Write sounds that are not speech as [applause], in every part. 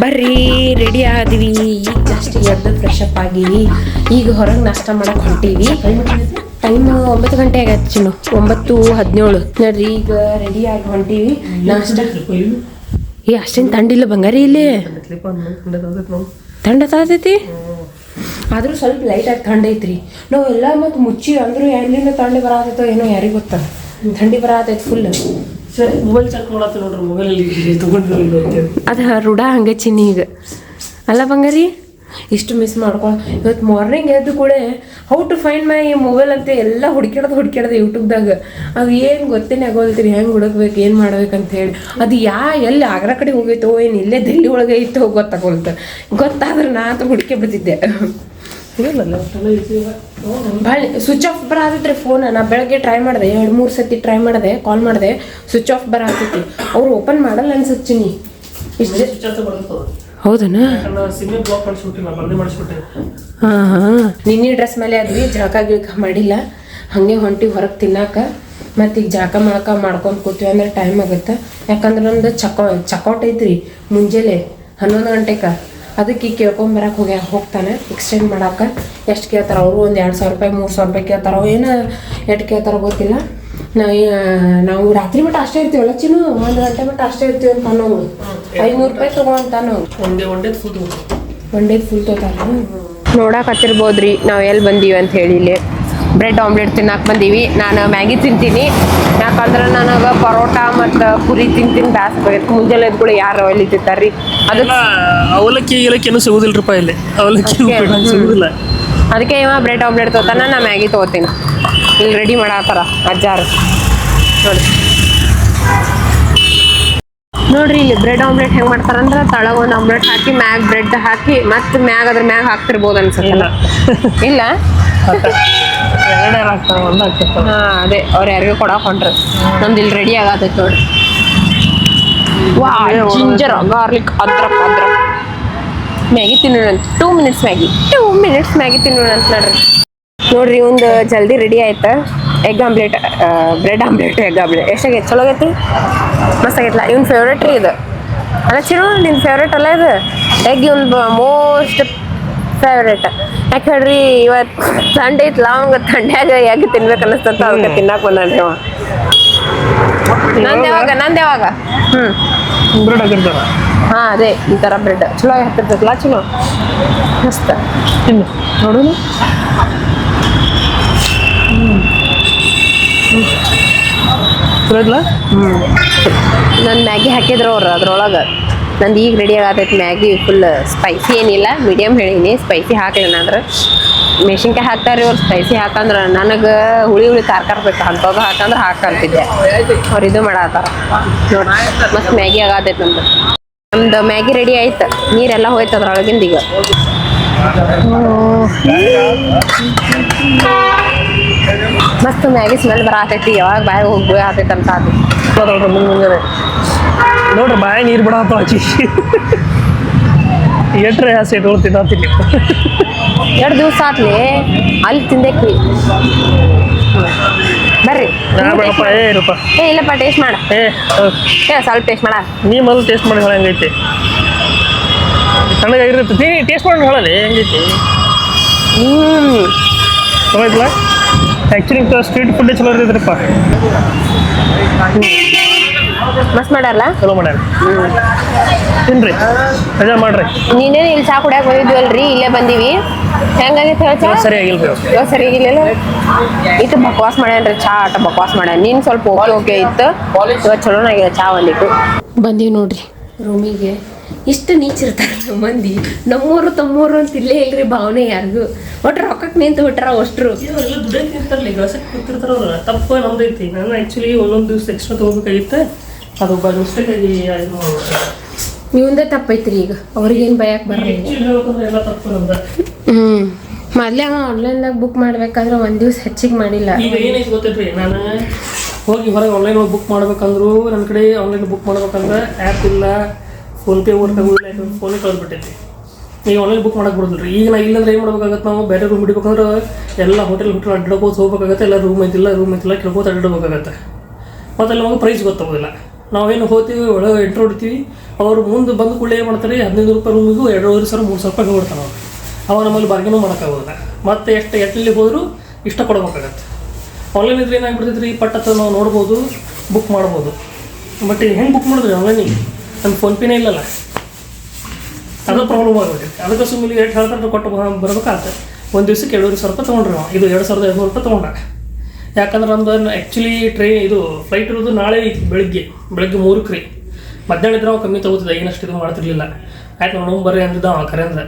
ಬರ್ರಿ ರೆಡಿ ಆದ್ವಿ. ಈಗ ಜಸ್ಟ್ ಎದ್ದು ಫ್ರೆಶ್ ಅಪ್ ಆಗಿವಿ. ಈಗ ಹೊರಗೆ ನಾಷ್ಟ ಮಾಡಕ್ ಹೊಂಟೀವಿ. ಟೈಮ್ ಒಂಬತ್ತು ಗಂಟೆ ಆಗತ್ತೆ ಚಿನ್ನು. ಒಂಬತ್ತು ಹದಿನೇಳು ನೋಡ್ರಿ, ಈಗ ರೆಡಿ ಆಗಿ ಹೊಂಟೀವಿ. ನಾಷ್ಟ. ಏ, ಅಷ್ಟೇನು ತಂಡಿಲ್ಲ ಬಂಗಾರಿ ಇಲ್ಲಿ. ತಂಡ ತಾತೈತಿ? ಆದ್ರೂ ಸ್ವಲ್ಪ ಲೈಟಾಗಿ ಥಂಡ ಐತ್ರಿ. ನಾವು ಎಲ್ಲ ಮತ್ತು ಮುಚ್ಚಿ ಅಂದ್ರೂ ಎಲ್ಲಿಂದ ತಂಡಿ ಬರತೈತೋ ಏನೋ ಯಾರಿಗೆ ಗೊತ್ತ. ಥಂಡಿ ಬರತೈತಿ ಫುಲ್ ಸರಿ ಮೊಬೈಲ್ ಚೆಕ್ ಮಾಡತ್ತ ನೋಡ್ರಿ ಮೊಬೈಲಲ್ಲಿ ತಗೊಂಡಿಲ್ಲ ಅದು ರೂಢ ಹಂಗೆ ಚಿನ್ನಿ ಈಗ. ಅಲ್ಲ ಬಂಗಾರಿ? ಇಷ್ಟು ಮಿಸ್ ಮಾಡ್ಕೊ ಇವತ್ತು ಮಾರ್ನಿಂಗ್ ಎದ್ದು ಕೂಡ how to find my mobile ಅಂತ ಎಲ್ಲ ಹುಡ್ಕ್ಯಾಡ್ದು ಹುಡ್ಕ್ಯಾಡ್ದೆ ಯೂಟ್ಯೂಬ್ದಾಗ ಅದು ಏನು ಗೊತ್ತೇನೆ ಆಗೋಲ್ತೀರಿ ಹೆಂಗೆ ಹುಡುಕ್ಬೇಕು ಏನು ಮಾಡ್ಬೇಕಂತ ಹೇಳಿ. ಅದು ಯಾ ಎಲ್ಲಿ ಆಗ್ರ ಕಡೆ ಹೋಗೈತೋ ಏನು ಇಲ್ಲೇ ದಿಲ್ಲಿ ಒಳಗೆ ಐತೋ ಗೊತ್ತಾಗೋಲ್ತ. ಗೊತ್ತಾದ್ರೆ ನಾ ಅಂತ ಹುಡುಕಿ ಬಿಡ್ತಿದ್ದೆ ಭಾಳ ಸ್ವಿಚ್ ಆಫ್ ಬರತೈತ್ರಿ ಫೋನ್ ನಾ ಬೆಳಗ್ಗೆ ಟ್ರೈ ಮಾಡಿದೆ, ಎರಡು ಮೂರು ಸತಿ ಟ್ರೈ ಮಾಡಿದೆ ಕಾಲ್ ಮಾಡಿದೆ ಸ್ವಿಚ್ ಆಫ್ ಬರತೈತಿ ಅವ್ರು ಓಪನ್ ಮಾಡಲ್ಲ ಬರ್ತದೆ ಹೌದನಾ? ಹಾಂ ನಿನ್ನೆ ಡ್ರೆಸ್ ಮೇಲೆ ಅದ್ವಿ ಜಳಕ ಗಿಳಕ ಮಾಡಿಲ್ಲ. ಹಾಗೆ ಹೊಂಟಿ ಹೊರಗೆ ತಿನ್ನಾಕ. ಮತ್ತು ಈಗ ಜಳಕ ಮಾಡಕ ಮಾಡ್ಕೊಂಡು ಕೂತೀವಿ ಅಂದ್ರೆ ಟೈಮ್ ಆಗುತ್ತೆ? ಯಾಕಂದ್ರೆ ನಮ್ದು ಚಕೌ ಚಕೌಟ್ ಐತ್ರಿ ಮುಂಜಾನೆ ಹನ್ನೊಂದು ಗಂಟೆಗೆ ಅದಕ್ಕೆ ಕೇಳ್ಕೊಂಬರಕ್ಕೆ ಹೋಗ್ಯ ಹೋಗ್ತಾನೆ? ಎಕ್ಸ್ಚೇಂಜ್ ಮಾಡೋಕೆ ಎಷ್ಟು ಕೇಳ್ತಾರೆ ಅವರು? ಒಂದು ಎರಡು ಸಾವಿರ ರೂಪಾಯಿ ಮೂರು ಸಾವಿರ ರೂಪಾಯಿ ಕೇಳ್ತಾರೆ? ಅವು ಏನು ಎಷ್ಟು ಕೇಳ್ತಾರೋ ಗೊತ್ತಿಲ್ಲ. ನಾವು ರಾತ್ರಿ ಮಟ್ಟ ಅಷ್ಟೇ ಇರ್ತೀವಲ್ಲ ಚಿನ್ನು? ಒಂದು ಗಂಟೆ ಮಟ್ಟ ಅಷ್ಟೇ ಇರ್ತೀವಿ ಅಂತ ಅನ್ನೋವು ಐನೂರು ರೂಪಾಯಿ ನಾವು ಒಂದೇ ಒಂದೇ ಫುಡ್ ಒನ್ ಡೇ ಫುಲ್ ತೋತಾರ ನೋಡಕ್ಕೆ ಹತ್ತಿರ್ಬೋದ್ರಿ ನಾವು ಎಲ್ಲಿ ಬಂದೀವಿ ಅಂತ ಹೇಳಿ ಇಲ್ಲಿ. ಬ್ರೆಡ್ ಆಮ್ಲೆಟ್ ತಿನ್ನಕ್ಕೆ ಬಂದೀವಿ. ನಾನು ಮ್ಯಾಗಿ ತಿಂತೀನಿ. ಯಾಕಂದ್ರೆ ನನಗೆ ಪರೋಟ ಮತ್ತು ಪುರಿ ತಿಂತೀನಿ. ಬ್ಯಾಸ್ ಬೇಕು ಮುಂಜಾನೆ ಕೂಡ ಯಾರು ಎಲ್ಲಿ ತಿಂತಾರ್ರಿ ಅದಕ್ಕೆ ಅವಲಕ್ಕಿ ಇಲಕ್ಕಿನೂ ಏನು ಸಿಗುದಿಲ್ಲ ಇಲ್ಲಿ. ಅವಲಕ್ಕಿ ಸಿಗುದಿಲ್ಲ. ಅದಕ್ಕೆ ಇವ ಬ್ರೆಡ್ ಆಮ್ಲೆಟ್ ತೊಗೋತಾನ ನಾ ಮ್ಯಾಗಿ ತೊಗೋತೀನಿ ಇಲ್ಲಿ ರೆಡಿ ಮಾಡತ್ತಾರ ಅಜ್ಜಾರು. ನೋಡಿ. ನೋಡ್ರಿ ಇಲ್ಲಿ ಬ್ರೆಡ್ ಆಮ್ಲೆಟ್ ಹೆಂಗ್ ಮಾಡ್ತಾರಂದ್ರ ತಳಗ ಒಂದು ಆಮ್ಲೆಟ್ ಹಾಕಿ ಮ್ಯಾಗ್ ಬ್ರೆಡ್ ಹಾಕಿ ಮತ್ತೆ ಮ್ಯಾಗ್ ಅದ್ರ ಮ್ಯಾಗ್ ಹಾಕ್ತಿರ್ಬೋದು ಅನ್ಸತ್ತಲ್ಲ. ಇಲ್ಲ. ಹಾ ಅದೇ. ಅವ್ರ ಯಾರಿಗೂ ಕೊಡಕ್ ಹೊಂಟ್ರ. ನಮ್ದು ಇಲ್ಲಿ ರೆಡಿ ಆಗತೈತಿ ನೋಡ್ರಿ. ವಾ ಜಿಂಜರ್ ಗಾರ್ಲಿಕ್ ಅದ್ರಕ್ ಅದ್ರಕ್ ಮ್ಯಾಗಿ ತಿನ್ನೋಣ two minutes Maggi. Two minutes Maggi ತಿನ್ನೋಣಂತ ನೋಡ್ರಿ. ನೋಡ್ರಿ ಒಂದು ಜಲ್ದಿ ರೆಡಿ ಆಯ್ತಾ? Egg omelette bread omelette egg omelette. ಎಷ್ಟಾಗೈತೆ ಚಲೋ ಆಗೈತಿ? ಮಸ್ತ್ ಆಗೈತಲ್ಲ ಇವ್ನ ಫೇವ್ರೇಟ್ ರೀ ಇದು. ಅಲ್ಲ ಚಿರು ನಿನ್ನ ಫೇವ್ರೇಟ್ ಅಲ್ಲ ಇದು? ಎಗ್ ಇವ್ನ ಮೋಸ್ಟ್ ಫೇವ್ರೇಟ್ ಯಾಕೆ ಹೇಳ್ರಿ ಇವತ್ತು ಸಂಡೆ ಐತಲ್ಲ ಅವಂಗ ತಂಡ್ಯಾಗ ಎಗ್ ತಿನ್ಬೇಕು ಅನ್ನಿಸ್ತಂತ ಅವಾಗ ತಿನ್ನಕ್ಕೆ ಬಂದ್ರಿ ಅವ. ನಂದು ಯಾವಾಗ? ನಂದು ಯಾವಾಗ? ಹ್ಞೂ ಬ್ರೆಡ್ ಹಾಕಿರ್ತಾರ ಹಾ ಅದೇ ಈ ತರ ಬ್ರೆಡ್. ಚಲೋ ಹತ್ತಿರ್ತೈತಲ್ಲ ಚಲೋ ಮಸ್ತ್. ತಿನ್ನು. ನಾನು ಮ್ಯಾಗಿ ಹಾಕಿದ್ರು ಅವ್ರು ಅದ್ರೊಳಗೆ. ನಂದು ಈಗ ರೆಡಿ ಆಗತೈತಿ ಮ್ಯಾಗಿ ಫುಲ್ ಸ್ಪೈಸಿ ಏನಿಲ್ಲ. ಮೀಡಿಯಮ್ ಹೇಳೀನಿ ಸ್ಪೈಸಿ ಹಾಕಲಿ ಅಂದ್ರೆ. ಮೆಣಸಿನ್ಕಾಯಿ ಹಾಕ್ತಾರೆ ಅವ್ರು ಸ್ಪೈಸಿ ಹಾಕಂದ್ರೆ ನನಗೆ ಹುಳಿ ಹುಳಿ ಖಾರ ಖಾರ ಬೇಕು. ಅಂಥದ್ದು ಹಾಕಂದ್ರೆ ಹಾಕಂತಿದ್ದೆ. ಅವ್ರು ಇದು ಮಾಡತ್ತಾರ ನೋಡಿ ಮಸ್ತ್ ಮ್ಯಾಗಿ ಆಗತೈತಿ ನಮ್ದು ನಮ್ದು ಮ್ಯಾಗಿ ರೆಡಿ ಆಯ್ತು. ನೀರೆಲ್ಲ ಹೋಯ್ತು ಅದ್ರೊಳಗಿಂದ ಈಗ. ಮಸ್ತ್ ಮ್ಯಾಗಿ ಸ್ಮೆಲ್ ಬರತೈತಿ. ಯಾವಾಗ ಬಾಯಿಗೆ ಹೋಗಿ ಆತೈತಿ ಅಂತ ಅದು. ನೋಡ್ರಿ ಮುಂದೆ ಮುಂಜಾನೆ. ನೋಡ್ರಿ ಬಾಯ ನೀರು ಬಿಡತ್ತ ಆಚಿ. ಎಟ್ರೆ ಆಸೆ ಇಟ್ಕೊಂಡು ತಿನ್ನತ್ತೀನಿ ಎರಡು ದಿವಸ ಆತ್ಲಿ ಅಲ್ಲಿ ತಿಂದೇಕ್ವಿ ಬರ್ರಿ. ಬೇಡಪ್ಪ ಏ ಇರಪ್ಪ. ಏ ಇಲ್ಲಪ್ಪ ಟೇಸ್ಟ್ ಮಾಡ. ಏ ಏ ಸ್ವಲ್ಪ ಟೇಸ್ಟ್ ಮಾಡ. ನೀ ಮೊದಲು ಟೇಸ್ಟ್ ಮಾಡಿ ಹೇಳ ಹೆಂಗೈತಿ ತಣ್ಣಗಾಗಿರುತ್ತೆ ನೀ ಟೇಸ್ಟ್ ಮಾಡಿ ಹೇಳಲಿ ಹೆಂಗೈತಿ. ಹ್ಞೂ ಹೋಯ್ತಲ್ಲ ಆ್ಯಕ್ಚುಲಿ ಸ್ಟ್ರೀಟ್ ಫುಡ್ ಚಲೋ ಇರ್ತೈತ್ರಿಪ್ಪ. ಮಸ್ತ್ ಮಾಡಲ್ಲ ಚಲೋ ಮಾಡ್ಯಾರ. ತಿನ್ರಿ. ಮಜಾ ಮಾಡ್ರಿ. ನೀನೇನು ಇಲ್ಲಿ ಚಾ ಕುಡಿಯಾಕ ಬಂದಿದ್ವಲ್ರಿ? ಇಲ್ಲೇ ಬಂದೀವಿ. ಹೆಂಗಾಗಿತ್ತು ಹೇಳ ಚಾ? ಇವತ್ತು ಸರಿ ಆಗಿಲ್ಲ ಇವಾಗ. ಸರಿ ಆಗಿಲ್ಲ ಇತ್ತು ಬಕ್ವಾಸ್ ಮಾಡ್ಯಾನ್ರಿ ಚಾ ಆಟ ಬಕ್ವಾಸ್ ಮಾಡ್ಯಾನ. ನೀನು ಸ್ವಲ್ಪ ಓಕೆ ಓಕೆ ಇತ್ತು. ಇವಾಗ ಚಲೋನಾಗಿದೆ ಚಾ ಒಂದಿಟ್ಟು. ಬಂದೀವಿ ನೋಡ್ರಿ ರೂಮಿಗೆ ಇಷ್ಟು ನೀಚಿರ್ತಾರಲ್ಲ ಮಂದಿ. ನಮ್ಮೋರು ತಮ್ಮೋರು ಅಂತ ಇಲ್ಲೇ ಇಲ್ರಿ ಭಾವನೆ ಯಾರಿಗೂ. ಒಟ್ಟು ರೊಕ್ಕಕ್ಕೆ ನಿಂತು ಬಿಟ್ಟಾರ ಅಷ್ಟರು. ಕೂತಿರ್ತಾರ ಅವ್ರು. ತಪ್ಪು ನಮ್ದೈತಿ ನಾನು ಆ್ಯಕ್ಚುಲಿ ಒಂದೊಂದು ದಿವಸ ಎಕ್ಸ್ಟ್ರಾ ತೊಗೋಬೇಕಾಗಿತ್ತು. ಅದು ಮಿಸ್ಟೇಕ್ ಆಗಿ ನೀವಂದೇ ತಪ್ಪೈತ್ರಿ ಈಗ. ಅವ್ರಿಗೇನು ಭಯಕ್ಕೆ ಬರಲ್ಲ ತಪ್ಪು ನಮ್ದು. ಹ್ಞೂ ಮೊದಲೇ ಅವ ಆನ್ಲೈನ್ದಾಗ ಬುಕ್ ಮಾಡ್ಬೇಕಾದ್ರೆ ಒಂದು ದಿವ್ಸ ಹೆಚ್ಚಿಗೆ ಮಾಡಿಲ್ಲ. ಈಗ ಏನೈತಿ ಗೊತ್ತೈತ್ರಿ? ನಾನು ಹೋಗಿ ಹೊರಗೆ ಆನ್ಲೈನ್ ಹೋಗಿ ಬುಕ್ ಮಾಡ್ಬೇಕಂದ್ರು ನನ್ನ ಕಡೆ ಆನ್ಲೈನ್ ಬುಕ್ ಮಾಡ್ಬೇಕಂದ್ರೆ ಆ್ಯಪ್ ಇಲ್ಲ. ಫೋನ್ಪೇ ವರ್ಕ್ ಆಗೋದಿಲ್ಲ ಫೋನ್ ಫೋನೇ ಕಳೆದ್ಬಿಟ್ಟೈತಿ ಈಗ ಆನ್ಲೈನ್ ಬುಕ್ ಮಾಡಕ್ಕೆ ರೀ ಈಗ ನಾ ಇಲ್ಲಂದ್ರೆ ಏನು ಮಾಡ್ಬೇಕಾಗತ್ತೆ ನಾವು? ಬೇರೆ ರೂಮ್ ಹಿಡಿಬೇಕಂದ್ರೆ ಎಲ್ಲ ಹೋಟೆಲ್ ಹೋಟೆಲ್ ಅಡ್ಡಾಡ್ಕೋತ ಹೋಗ್ಬೇಕಾಗತ್ತೆ, ಎಲ್ಲ ರೂಮ್ ಐತಿಲ್ಲ ರೂಮ್ ಐತಿಲ್ಲ ಕೇಳ್ಕೋತ ಅಡ್ಡಾಡ್ಬೇಕಾಗತ್ತೆ. ಮತ್ತು ಅಲ್ಲಿ ನಮಗೆ ಪ್ರೈಸ್ ಗೊತ್ತಾಗೋದಿಲ್ಲ. ನಾವೇನು ಹೋಗ್ತೀವಿ, ಒಳಗೆ ಎಂಟ್ರ್ ಹೊಡಿತೀವಿ. ಅವ್ರು ಮುಂದೆ ಬಂದು ಕೂಡಲೇ ಏನು ಮಾಡ್ತಾರೆ, ಹದಿನೈದು ರೂಪಾಯಿ ರೂಮಿಗೂ ಎರಡೂವರೆ ಸಾವಿರ, ಮೂರು ಸಾವಿರ ರೂಪಾಯಿ ಹೋಗ್ಬಿಡ್ತಾನೆ ಅವ್ರು. ಅವ ನಮ್ಮಲ್ಲಿ ಬಾರ್ಗೇನು ಮಾಡೋಕ್ಕಾಗೋದಿಲ್ಲ. ಮತ್ತೆ ಎಷ್ಟು ಎಟ್ಟಲ್ಲಿ ಹೋದರೂ ಇಷ್ಟ ಕೊಡ್ಬೇಕಾಗತ್ತೆ ಆನ್ಲೈನ್ ಇದ್ರೆ ಏನಾಗ್ಬಿಡ್ತೈತೆ ರೀ ಪಟ್ ಹತ್ರ ನಾವು ನೋಡ್ಬೋದು ಬುಕ್ ಮಾಡ್ಬೋದು. ಬಟ್ ಹೆಂಗೆ ಬುಕ್ ಮಾಡಿದ್ರಿ ಆನ್ಲೈನಿಗೆ ನನ್ನ ಫೋನ್ಪೇನೇ ಇಲ್ಲಲ್ಲ. ಅದು ಪ್ರಾಬ್ಲಮ್ ಆಗಬೇಕು ಅದಕ್ಕೆ ಸುಮ್ಮನೆ ಎಷ್ಟು ಹೇಳ್ತಾರೆ ಕೊಟ್ಟು ಬರ್ಬೇಕಾಗ್ತದೆ ಒಂದು ದಿವ್ಸಕ್ಕೆ ಎರಡೂವರೆ ಸಾವಿರ ರೂಪಾಯಿ ತೊಗೊಂಡ್ರಿ ನಾವು. ಇದು ಎರಡು ಸಾವಿರದ ಐದುನೂರು ರೂಪಾಯಿ ತೊಗೊಂಡ ಯಾಕಂದ್ರೆ ನಮ್ದು ಆ್ಯಕ್ಚುಲಿ ಟ್ರೈನ್ ಇದು ಫ್ಲೈಟ್ ಇರೋದು ನಾಳೆ ಐತಿ ಬೆಳಿಗ್ಗೆ. ಬೆಳಗ್ಗೆ ಮೂರಕ್ಕೆ ರೀ ಮಧ್ಯಾಹ್ನ ಇದ್ರೆ ನಾವು ಕಮ್ಮಿ ತಗೋತಿದ್ದೆ ಏನಷ್ಟು ಇದು ಮಾಡ್ತಿರ್ಲಿಲ್ಲ. ಆಯ್ತು ನಾವು ಬರ್ರಿ ಅಂದಿದ್ದ ಅವ ಕರೆ ಅಂದ್ರೆ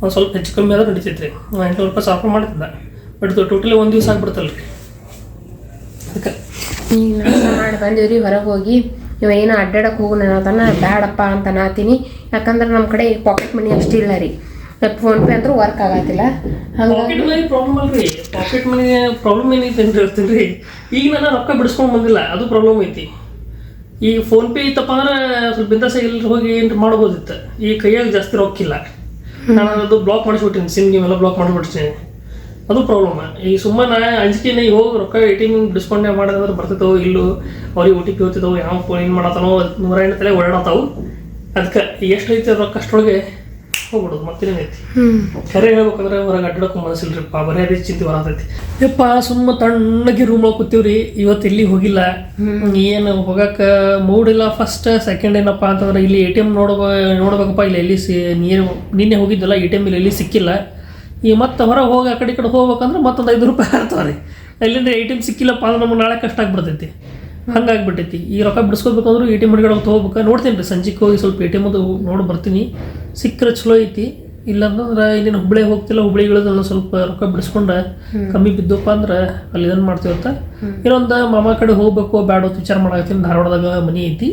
ಒಂದು ಸ್ವಲ್ಪ ಹೆಚ್ಚು ಕಮ್ಮಿ ಆದ್ರೆ ನಡೀತೈತೆ ರೀ ಎಂಟುನೂರು ರೂಪಾಯಿ ಸಾವಿರ ರೂಪಾಯಿ ಮಾಡ್ತಿದ್ದ ಬಟ್ ಟೋಟಲಿ ಒಂದು ದಿವಸ ಆಗ್ಬಿಡ್ತಲ್ಲ ರೀ ಅದಕ್ಕೆ ಬಂದಿವ್ರಿ, ಹೊರಗೆ ಹೋಗಿ. ಇವ ಏನೋ ಅಡ್ಡಾಡಕ್ಕೆ ಹೋಗು ನಾನು ಅದನ್ನ ಬ್ಯಾಡಪ್ಪ ಅಂತ ನಾತೀನಿ ಯಾಕಂದ್ರೆ ನಮ್ಮ ಕಡೆ ಪಾಕೆಟ್ ಮನಿ ಅಷ್ಟಿಲ್ಲ ರೀ. ಫೋನ್ ಪೇ ಅಂತೂ ವರ್ಕ್ ಆಗತ್ತಿಲ್ಲ ಪಾಕೆಟ್ ಮನಿ ಪ್ರಾಬ್ಲಮ್ ಅಲ್ರಿ. ಪಾಕೆಟ್ ಮನಿ ಪ್ರಾಬ್ಲಮ್ ಏನೈತೆ ಅಂತ ಹೇಳ್ತೀನಿ ರೀ. ಈಗ ನಾನು ರೊಕ್ಕ ಬಿಡಿಸ್ಕೊಂಡು ಬಂದಿಲ್ಲ. ಅದು ಪ್ರಾಬ್ಲಮ್ ಐತಿ. ಈಗ ಫೋನ್ ಪೇ ಇತ್ತಪ್ಪ ಅಂದ್ರೆ ಸ್ವಲ್ಪ ಬಿಂದಾಸ ಎಲ್ಲಿ ಹೋಗಿ ಏನು ಮಾಡ್ಬೋದಿತ್ತು. ಈ ಕೈಯಾಗ ಜಾಸ್ತಿ ರೊಕ್ಕಿಲ್ಲ ನಾನು ಅದು ಬ್ಲಾಕ್ ಮಾಡಿಸ್ಬಿಟ್ಟಿನಿ ಸಿಮ್ ಗಿಮ್ ಎಲ್ಲ ಬ್ಲಾಕ್ ಮಾಡಿಬಿಡ್ತೀನಿ ಅದು ಪ್ರಾಬ್ಲಮ್ ಈ ಸುಮ್ಮನೆ ಅಂಜಿಕೆನೇ ಹೋಗಿ ರೊಕ್ಕ ಎ ಟಿ ಎಂ ಡಿಸ್ಕೌಂಟ್ ಮಾಡಿದ್ರೆ ಬರ್ತಿತ್ತು ಇಲ್ಲೋ ಅವ್ರಿಗೆ ಟಿ ಪಿ ಹೋಗ್ತಿದ್ದವು ಯಾವ ಫೋನ್ ಏನು ಮಾಡತ್ತಾನೋ ನೂರ ಎಂಟು ತಲೆ ಓಡಾಡತ್ತಾವು ಅದಕ್ಕೆ ಎಷ್ಟು ಐತೆ ರೊಕ್ಕ ಅಷ್ಟೊಳಗೆ ಹೋಗ್ಬಿಡೋದು ಮತ್ತೇನೈತಿ ಖರೆ ಹೇಳ್ಬೇಕಂದ್ರೆ ಹೊರಗೆ ಅಡ್ಡಾಡಕ್ಕೆ ಮನಸ್ಸಿಲ್ರಿಪ್ಪ ಬರೀ ಅದೇ ಚಿಂತೆ ಬರತೈತಿ. ಯಪ್ಪ ಸುಮ್ಮ ತಣ್ಣಗೆ ರೂಮ್ ಒಳಗೆ ಕೂತೀವ್ರಿ ಇವತ್ತು ಇಲ್ಲಿ ಹೋಗಿಲ್ಲ. ಏನು ಹೋಗಕ್ಕೆ ಮೂಡಿಲ್ಲ ಫಸ್ಟ್ ಸೆಕೆಂಡ್ ಏನಪ್ಪ ಅಂತಂದ್ರೆ ಇಲ್ಲಿ ಎ ಟಿ ಎಂ ನೋಡ್ಬ ನೋಡ್ಬೇಕಪ್ಪ ಇಲ್ಲಿ ಎಲ್ಲಿ ಸಿ ನೀರು ನಿನ್ನೆ ಹೋಗಿದ್ದಲ್ಲ ಎ ಟಿ ಎಂ ಇಲ್ಲಿ ಎಲ್ಲಿ ಸಿಕ್ಕಿಲ್ಲ. ಈ ಮತ್ತೆ ಹೊರಗೆ ಹೋಗಿ ಆ ಕಡೆ ಈ ಕಡೆ ಹೋಗ್ಬೇಕಂದ್ರೆ ಮತ್ತೊಂದು ಐದು ರೂಪಾಯಿ ಹಾಕ್ತಾವ್ರಿ ಅಲ್ಲಿಂದ ಎ ಟಿ ಎಂ ಸಿಕ್ಕಿಲ್ಲಪ್ಪ ಅಂದ್ರೆ ನಮ್ಗೆ ನಾಳೆ ಕಷ್ಟ ಆಗಿಬಿಡ್ತೈತಿ. ಹಂಗಾಗ್ಬಿಟ್ಟೈತಿ. ಈ ರೊಕ್ಕ ಬಿಡಿಸ್ಕೋಬೇಕಂದ್ರೂ ಎ ಟಿ ಎಂ ಹುಡುಗಡೆ ಹೋಗ್ಬೇಕು ನೋಡ್ತೀನಿ ರೀ ಸಂಜೆಗೆ ಹೋಗಿ ಸ್ವಲ್ಪ ಎ ಟಿ ಎಂ ಅದು ನೋಡಿ ಬರ್ತೀನಿ. ಸಿಕ್ಕರೆ ಚಲೋ ಐತಿ. ಇಲ್ಲಾಂದ್ರೆ ಇಲ್ಲಿನ ಹುಬ್ಳಿ ಹೋಗ್ತಿಲ್ಲ ಹುಬ್ಳಿ ಇಳಿದಲ್ಲ ಸ್ವಲ್ಪ ರೊಕ್ಕ ಬಿಡಿಸ್ಕೊಂಡ ಕಮ್ಮಿ ಬಿದ್ದಪ್ಪ ಅಂದ್ರೆ ಅಲ್ಲಿ ಇದನ್ನು ಮಾಡ್ತೀವತ್ತ ಇನ್ನೊಂದು ಮಾಮ ಕಡೆ ಹೋಗ್ಬೇಕು ಬ್ಯಾಡ ಅಂತ ವಿಚಾರ ಮಾಡಾಕತ್ತೀನಿ. ಧಾರವಾಡದಾಗ ಮನಿ ಐತಿ.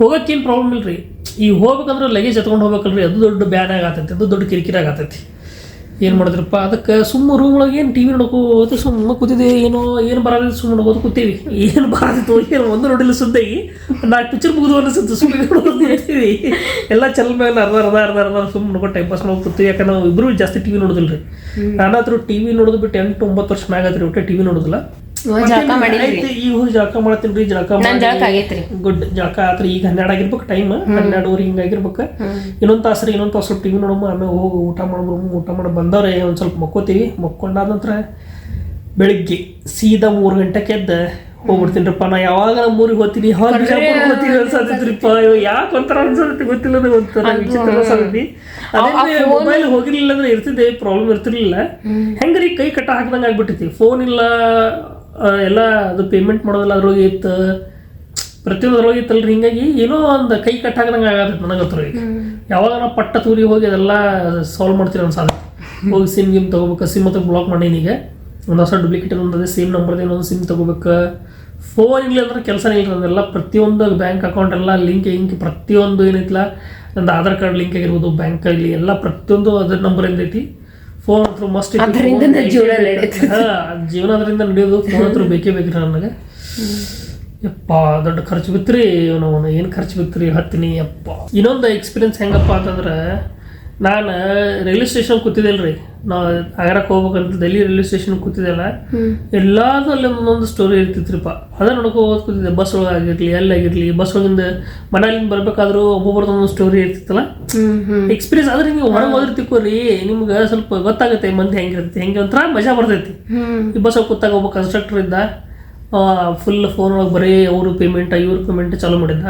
ಹೋಗಕ್ಕೇನು ಪ್ರಾಬ್ಲಮ್ ಇಲ್ಲ ರೀ ಈ ಹೋಗ್ಬೇಕಂದ್ರೆ ಲಗೇಜ್ ಎತ್ಕೊಂಡು ಹೋಗ್ಬೇಕಲ್ರಿ. ಅದು ದೊಡ್ಡ ಬ್ಯಾನ್ ಆಗತ್ತೈತಿ ಅದು ದೊಡ್ಡ ಕಿರಿಕಿರಿ ಆಗತೈತಿ ಏನು ಮಾಡಿದ್ರಪ್ಪ? ಅದಕ್ಕೆ ಸುಮ್ಮ ರೂಮ್ ಒಳಗೆ ಏನು ಟಿ ವಿ ನೋಡ್ಕೋತ ಸುಮ್ಮ ಕೂತಿದ್ದೆ. ಏನೋ ಏನು ಬರೋದಿಲ್ಲ ಸುಮ್ಮನೆ ನೋಡೋದು ಕೂತೀವಿ ಏನು ಬರೋದಿತ್ತು ಏನು ಒಂದು ನೋಡಿಲ್ಲ ಸುದ್ದಿ ನಾಲ್ಕು ಪಿಕ್ಚರ್ ಮುಗಿದು ಸುದ್ದಿ ಸುಮ್ಮನೆ [laughs] ನೋಡ್ತೀವಿ ಎಲ್ಲ ಚಲ್ ಮೇಲೆ ಅರ್ಧ ಅರ್ಧ ಅರ್ಧ ಅರ್ಧ ಸುಮ್ಮನೆ ನೋಡ್ಕೊಂಡು ಟೈಮ್ ಪಾಸ್ ನೋಡಿ ಕೂತೀವಿ ಯಾಕಂದ್ರೆ ನಾವು ಇಬ್ಬರು ಜಾಸ್ತಿ ಟಿ ವಿ ನೋಡೋದಿಲ್ಲ ರೀ ನಾನಾದ್ರೂ ಟಿ ವಿ ನೋಡೋದು ಬಿಟ್ಟು ಎಂಟು ಒಂಬತ್ತು ವರ್ಷ ಮ್ಯಾಗ ಆದ್ರೆ ಒಟ್ಟೆ ಟಿ ವಿ ನೋಡೋದಿಲ್ಲ. ಜಳಕ ಮಾಡಿದ್ರಿ ಈ ಜಳಕ ಮಾಡ್ತೀನಿ ರೀ ಜಳಕ ನನ್ ಮಾಡಿ ಜಳಕ ಆಗೈತ್ರಿ ಗುಡ್ ಜಳಕ ಆತ್ರಿ ಈಗ ಹನ್ನೆರಡು ಆಗಿರ್ಬೇಕು ಟೈಮ್ ಹನ್ನೆರಡುವರೆ ಹಿಂಗೆ ಆಗಿರ್ಬೇಕು. ಇನ್ನೊಂದು ತಾಸು ಇನ್ನೊಂದ್ ಇನ್ನೊಂದು ತಾಸು ಟಿ ವಿ ನೋಡಮ್ಮ ಆಮೇಲೆ ಹೋಗಿ ಊಟ ಮಾಡ್ಬಿಡು ಊಟ ಮಾಡಿ ಬಂದವ್ರೆ ಒಂದು ಸ್ವಲ್ಪ ಮಕ್ಕೋತೀವಿ. ಮಕ್ಕೊಂಡಾದ ನಂತರ ಬೆಳಿಗ್ಗೆ ಸೀದಾ ಮೂರು ಗಂಟೆಗೆ ಎದ್ದು ಹೋಗ್ಬಿಡ್ತೀನಿರಪ್ಪ ನಾ ಯಾವಾಗ ನಮ್ಮ ಊರಿಗೆ ಹೋಗ್ತೀನಿ? ಹೋಗ್ತೀನಿ ಅನ್ಸತ್ತಿದ್ರಿಪ್ಪ ಯಾಕೆ ಒಂಥರ ಅನ್ಸತ್ತೆ ಗೊತ್ತಿಲ್ಲ ಒಂಥರ ವಿಚಿತ್ರ ಅನ್ಸತ್ತೈತಿ. ಅದೇ ಮೊಬೈಲ್ ಹೋಗಿರ್ಲಿಲ್ಲ ಅಂದ್ರೆ ಇರ್ತಿದ್ದೆ ಪ್ರಾಬ್ಲಮ್ ಇರ್ತಿರ್ಲಿಲ್ಲ. ಹೆಂಗ್ರಿ ಕೈ ಕಟ್ಟ ಹಾಕ್ದಂಗೆ ಆಗ್ಬಿಟ್ಟೈತಿ ಫೋನ್ ಇಲ್ಲ ಎಲ್ಲ ಅದು ಪೇಮೆಂಟ್ ಮಾಡೋದಿಲ್ಲ ಅದ್ರೊಳಗೆ ಇತ್ತು. ಪ್ರತಿಯೊಂದು ಅದ್ರೊಳಗೆ ಇತ್ತಲ್ರಿ ಹಿಂಗಾಗಿ ಏನೋ ಒಂದು ಕೈ ಕಟ್ ಹಾಕ್ದಂಗೆ ಆಗತ್ತೆ ನನಗೆ ಹತ್ರ ಈಗ ಯಾವಾಗ ನಾವು ಪಟ್ಟ ತೂರಿ ಹೋಗಿ ಅದೆಲ್ಲ ಸಾಲ್ವ್ ಮಾಡ್ತೀವಿ ಅನ್ಸದ ಹೋಗಿ ಸಿಮ್ ಗಿಮ್ ತೊಗೋಬೇಕು ಸಿಮ್ ಹತ್ರ ಬ್ಲಾಕ್ ಮಾಡೀನಿ ಈಗ. ಒಂದು ಹೊಸ ಡೂಪ್ಲಿಕೇಟ್ ಒಂದದೇ ಸೇಮ್ ನಂಬರ್ದು ಇನ್ನೊಂದು ಸಿಮ್ ತೊಗೋಬೇಕು. ಫೋನ್ ಇಲ್ಲ ಅಂದ್ರೆ ಕೆಲಸನೇ ಇಲ್ಲ ಅದೆಲ್ಲ ಪ್ರತಿಯೊಂದು ಬ್ಯಾಂಕ್ ಅಕೌಂಟ್ ಎಲ್ಲ ಲಿಂಕ್ ಹಿಂಗೆ ಪ್ರತಿಯೊಂದು ಏನೈತಿಲ್ಲ ನಂದು ಆಧಾರ್ ಕಾರ್ಡ್ ಲಿಂಕ್ ಆಗಿರ್ಬೋದು ಬ್ಯಾಂಕ್ ಆಗಲಿ ಎಲ್ಲ ಪ್ರತಿಯೊಂದು ಅದ್ರ ನಂಬರ್ ಐತಿ. ಫೋನ್ ಹತ್ರ ಮಸ್ಟ್ ಅದ್ರಿಂದನೇ ಜೀವನ. ಜೀವನ ಅದರಿಂದ ನಡೆಯೋದು ಫೋನ್ ಹತ್ರ ಬೇಕೇ ಬೇಕ್ರಿ ನನಗೆ. ಯಪ್ಪ ದೊಡ್ಡ ಖರ್ಚು ಬಿತ್ರಿ ಅವನು ಏನು ಖರ್ಚು ಬಿತ್ರಿ ಹತ್ತಿನಿ ಯಪ್ಪ. ಇನ್ನೊಂದು ಎಕ್ಸ್ಪೀರಿಯನ್ಸ್ ಹೆಂಗಪ್ಪ ಅಂತಂದ್ರೆ ನಾನು ರೈಲ್ವೆ ಸ್ಟೇಷನ್ ಕೂತಿದ್ದೆಲ್ರಿ. ನಾವು ಆಗರಕ್ಕೆ ಹೋಗ್ಬೇಕಂತ ಡೆಲ್ಲಿ ರೈಲ್ವೆ ಸ್ಟೇಷನ್ ಕೂತಿದ್ದೆಲ್ಲ. ಎಲ್ಲಾದ್ರೂ ಅಲ್ಲಿ ಒಂದೊಂದು ಸ್ಟೋರಿ ಇರ್ತಿತ್ರಿಪ್ಪ. ಅದ ನೋಡ್ಕೋ ಹೋಗೋದು ಕೂತಿದ್ದೆ. ಬಸ್ ಒಳಗೆ ಆಗಿರ್ಲಿ ಎಲ್ಲಿ ಆಗಿರಲಿ ಬಸ್ ಒಳಗಿಂದ ಮನೆಯಲ್ಲಿಂದ ಬರ್ಬೇಕಾದ್ರೂ ಒಬ್ಬೊಬ್ರದ್ದು ಒಂದೊಂದು ಸ್ಟೋರಿ ಇರ್ತಿತ್ತಲ್ಲ? ಎಕ್ಸ್ಪೀರಿಯನ್ಸ್ ಆದ್ರೆ ನೀವು ಹೊರಗೆ ರೀ ನಿಮ್ಗೆ ಸ್ವಲ್ಪ ಗೊತ್ತಾಗುತ್ತೆ ಮಂದಿ ಹೆಂಗಿರುತ್ತೆ. ಹೆಂಗೆ ಒಂಥರ ಮಜಾ ಬರ್ತೈತಿ. ಈ ಬಸ್ ಕೂತಾಗ ಒಬ್ಬ ಕನ್ಸ್ಟ್ರಕ್ಟರ್ ಇದ್ದ. ಫುಲ್ ಫೋನ್ ಒಳಗೆ ಬರೀ ಅವರು ಪೇಮೆಂಟ್ ಇವ್ರ ಪೇಮೆಂಟ್ ಚಾಲೂ ಮಾಡಿದ್ದ.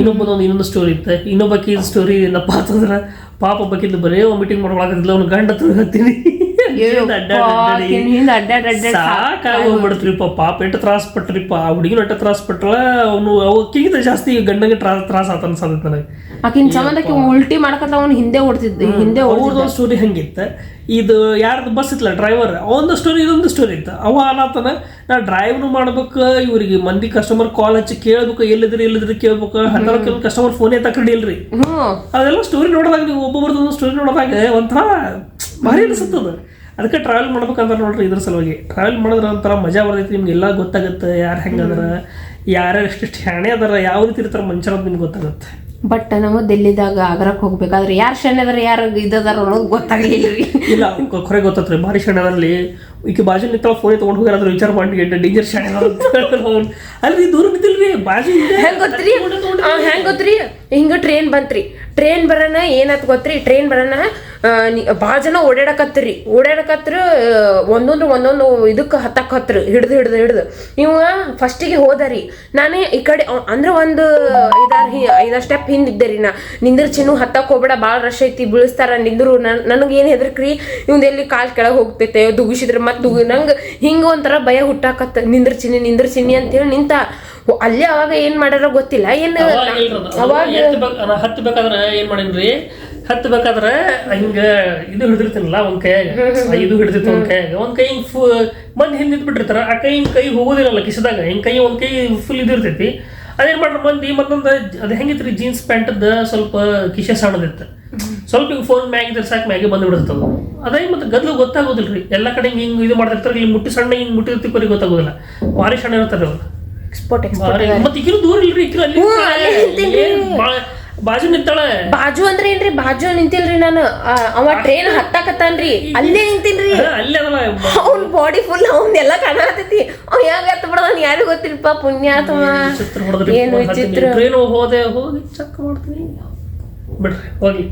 ಇನ್ನೊಬ್ಬದೊಂದು ಇನ್ನೊಂದು ಸ್ಟೋರಿ ಇತ್ತು. ಇನ್ನೊಬ್ಬಕ್ಕೆ ಸ್ಟೋರಿ ಏನಪ್ಪ ಅಂತಂದ್ರೆ ಪಾಪ ಬಕ್ಕಿದ್ದು ಬರೇ ಒಂದು ಮೀಟಿಂಗ್ ಮಾಡ್ಕೊಳಕತ್ತಿಲ್ಲ ಅವ್ನು ಗಂಡ ತಿರುಗತ್ತೀನಿ ಸಾಕಾಗೋಗ್ಬಿಡ್ತ್ರಿಪ್ಪ ಪಾಪ ಎಟ್ಟು ತ್ರಾಸ ಪಟ್ರಿಪ್ಪ ಆ ಹುಡುಗಿನ ಎಟ್ಟು ತ್ರಾಸ ಪಟ್ರ ಅವನು ಅವಕ್ಕಿಂತ ಜಾಸ್ತಿ ಗಂಡಗೆ ತ್ರಾಸ ತ್ರಾಸ ಆತ ಅನ್ಸತ್ತೆ ನನಗೆ. ಆಕಿನ ಸಂಬಂಧಕ್ಕೆ ಉಲ್ಟಿ ಮಾಡ್ಕೊಂತ ಅವನು ಹಿಂದೆ ಓಡ್ತಿದ್ದ ಹಿಂದೆ ಅವ್ರದ್ದು ಸ್ಟೋರಿ ಹಂಗಿತ್ತ. ಇದು ಯಾರ್ದು ಬಸ್ ಇತ್ತಲ್ಲ ಡ್ರೈವರ್ ಅವನದು ಸ್ಟೋರಿ ಇದೊಂದು ಸ್ಟೋರಿ ಇತ್ತು. ಅವ ಅನ್ನತಾನ ನಾ ಡ್ರೈವ್ನು ಮಾಡ್ಬೇಕು ಇವ್ರಿಗೆ ಮಂದಿ ಕಸ್ಟಮರ್ ಕಾಲ್ ಹಚ್ಚಿ ಕೇಳ್ಬೇಕು ಎಲ್ಲಿದ್ರಿ ಎಲ್ಲಿದ್ರಿ ಕೇಳ್ಬೇಕು. ಹತ್ತಾರು ಕೆಲವು ಕಸ್ಟಮರ್ ಫೋನೇ ತಕೊಂಡಿ ಇಲ್ರಿ ಅದೆಲ್ಲ ಸ್ಟೋರಿ ನೋಡಿದಾಗ ನೀವು ಒಬ್ಬೊಬ್ರದ್ದು ಸ್ಟೋರಿ ನೋಡಿದಾಗ ಒಂಥರ ಭಾರಿ ಅನಿಸುತ್ತದ ಅದಕ್ಕೆ ಟ್ರಾವೆಲ್ ಮಾಡ್ಬೇಕಂದ್ರೆ ನೋಡ್ರಿ ಇದ್ರ ಸಲುವಾಗಿ. ಟ್ರಾವೆಲ್ ಮಾಡಿದ್ರೆ ಒಂಥರ ಮಜಾ ಬರ್ತೈತಿ ನಿಮ್ಗೆ ಎಲ್ಲ ಗೊತ್ತಾಗುತ್ತೆ ಯಾರು ಹೆಂಗದ್ರ ಯಾರ್ಯಾರು ಎಷ್ಟೆಷ್ಟು ಹೆಣೆ ಅದಾರ ಯಾವ ರೀತಿ ಇರ್ತಾರ ಮನುಷ್ಯರ ನಿಮ್ಗೆ ಗೊತ್ತಾಗುತ್ತೆ. ಬಟ್ ನಾವು ಡೆಲ್ಲಿದಾಗ ಆಗ್ರಕ್ಕೆ ಹೋಗ್ಬೇಕಾದ್ರೆ ಯಾರು ಶನಿ ಅದಾರ ಯಾರು ಅನ್ನೋದು ಗೊತ್ತಾಗ್ಲಿಲ್ಲ ರೀ. ಇಲ್ಲ ಖರೆ ಗೊತ್ತತ್ರಿ ಭಾರಿ ಶಣದಲ್ಲಿ ಈಕೆ ಬಾಜು ನಿಂತಾಳ ಫೋನ್ ತೊಗೊಂಡು ಹೋಗ್ಯಾರ ಅದ್ರ ವಿಚಾರ ಮಾಡಿ ಡೇಂಜರ್ ಶಾಣೆ ಅಲ್ರಿ ದೂರ ನಿಂತಿಲ್ರಿ ಬಾಜು ಹೆಂಗ್ ಗೊತ್ತ್ರಿ? ಹೆಂಗ್ ಗೊತ್ತ್ರಿ? ಹಿಂಗ ಟ್ರೈನ್ ಬಂತ್ರಿ. ಟ್ರೈನ್ ಬರೋಣ ಏನತ್ ಗೊತ್ತ್ರಿ? ಟ್ರೈನ್ ಬರೋಣ ಭಾಳ ಜನ ಓಡಾಡಕತ್ರಿ ಓಡಾಡಕತ್ರ ಒಂದೊಂದು ಒಂದೊಂದು ಇದಕ್ಕೆ ಹತ್ತಕ್ ಹತ್ರ ಹಿಡ್ದು ಹಿಡ್ದು ಹಿಡ್ದು. ಇವ ಫಸ್ಟಿಗೆ ಹೋದರಿ. ನಾನೇ ಈ ಕಡೆ ಅಂದ್ರೆ ಒಂದು ಐದಾರು ಹಿ ಐದಾರು ಸ್ಟೆಪ್ ಹಿಂದಿದ್ದೆ ರೀ ನಾ. ನಿಂದ್ರ ಚಿನ್ನು ಹತ್ತಕ್ ಹೋಗ್ಬೇಡ ಭಾಳ ರಶ್ ಐತಿ ಬೀಳಿಸ್ತಾರ. ನಿಂದ್ರು ನನಗೆ ಏನು ಹೆದರ್ಕ್ರಿ? ಇವ್ದು ಎಲ್ಲಿ ಕಾಲ್ ಕೆಳಗೆ ಹೋಗ್ತೈತೆ ದುಗಿಸಿದ್ರೆ ಮತ್ತೆ ನಂಗೆ ಹಿಂಗೆ ಒಂಥರ ಭಯ ಹುಟ್ಟಾಕತ್ತ. ನಿಂದ್ರ ಚಿನ್ನಿ ನಿಂದ್ರ ಚಿನ್ನಿ ಅಂತೇಳಿ ನಿಂತ ಅಲ್ಲೇ ಅವಾಗ ಏನ್ ಮಾಡ್ಯಾರ ಗೊತ್ತಿಲ್ಲ. ಏನ್ ಅವಾಗ ಹತ್ತಬೇಕಾದ್ರೆ ಏನ್ ಮಾಡೇನ್ರಿ? ಹತ್ತಬೇಕಾದ್ರೆ ಹಿಂಗ ಇದು ಹಿಡಿದಿರ್ತೀನಲ್ಲ ಒಂದ್ ಕೈಯಾಗ? ಇದು ಹಿಡಿದಿತ್ತು ಒಂದ್ ಕೈಯಾಗ. ಒಂದ್ ಕೈ ಹಿಂಗ್ ಫು ಮಂದಿ ಹಿಂದ್ ಬಿಟ್ಟಿರ್ತಾರ ಆ ಕೈ ಹಿಂಗ್ ಕೈ ಹೋಗೋದಿಲ್ಲಲ್ಲ ಕಿಸದಾಗ. ಹಿಂಗ್ ಕೈ ಒಂದ್ ಕೈ ಫುಲ್ ಇದಿರ್ತೈತಿ ಅದೇನ್ ಮಾಡ್ರಿ ಮಂದಿ ಮತ್ತೊಂದು ಅದ್ ಹೆಂಗಿತ್ರಿ? ಜೀನ್ಸ್ ಪ್ಯಾಂಟದ ಸ್ವಲ್ಪ ಕಿಶೆ ಸಣ್ಣದಿತ್ತು ಸ್ವಲ್ಪ ಹಿಂಗೆ ಫೋನ್ ಮ್ಯಾಗ ಇದ್ರೆ ಸಾಕು ಮ್ಯಾಗೆ ಬಂದು ಬಿಡುತ್ತದ ಅದೇ ಮತ್ತೆ ಗದ್ಲು ರೀ. ಎಲ್ಲ ಕಡೆ ಹಿಂಗೆ ಇದು ಮಾಡ್ತಿರ್ತಾರೆ ಇಲ್ಲಿ ಮುಟ್ಟಿ ಸಣ್ಣ ಹಿಂಗ್ ಮುಟ್ಟಿರ್ತಿಕೋರಿ ಗೊತ್ತಾಗೋದಿಲ್ಲ. ಭಾರಿ ಸಣ್ಣ ಇರ್ತಾರೆ ಅವ್ರು ಎಕ್ಸ್ಪೋರ್ಟ್ ಮತ್ತೆ ಇಕ್ಕಿರು ದೂರ ಇಲ್ರಿ ಇಕ್ಕಿರು ಅಲ್ಲಿ. ಬಾಜು ನಿಂತಾಳ. ಬಾಜು ಅಂದ್ರೆ ಏನ್ರಿ? ಬಾಜು ನಿಂತಿಲ್ರಿ ನಾನು. ಅವ ಟ್ರೈನ್ ಹತ್ತಾಕತ್ತಾನ್ರಿ ಅಲ್ಲೇ ನಿಂತಿನ್ರಿ ಅಲ್ಲೇ ಅದಲ್ಲ. ಅವ್ನ ಬಾಡಿ ಫುಲ್ ಅವನ್ನೆಲ್ಲ ಎಲ್ಲ ಕಾಣತೈತಿ ಅವ್ ಹೆಂಗ ಹತ್ತ ನಾನು ಯಾರಿಗೂ ಗೊತ್ತಿಲ್ಲಪ್ಪ. ಪುಣ್ಯಾತ್ಮ. ಏನು ವಿಚಿತ್ರ ಟ್ರೈನ್ ಹೋದೆ ಹೋಗಿ ಚೆಕ್ ಮಾಡ್ತೀನಿ. ಬಿಡ್ರಿ ಹೋಗಿ.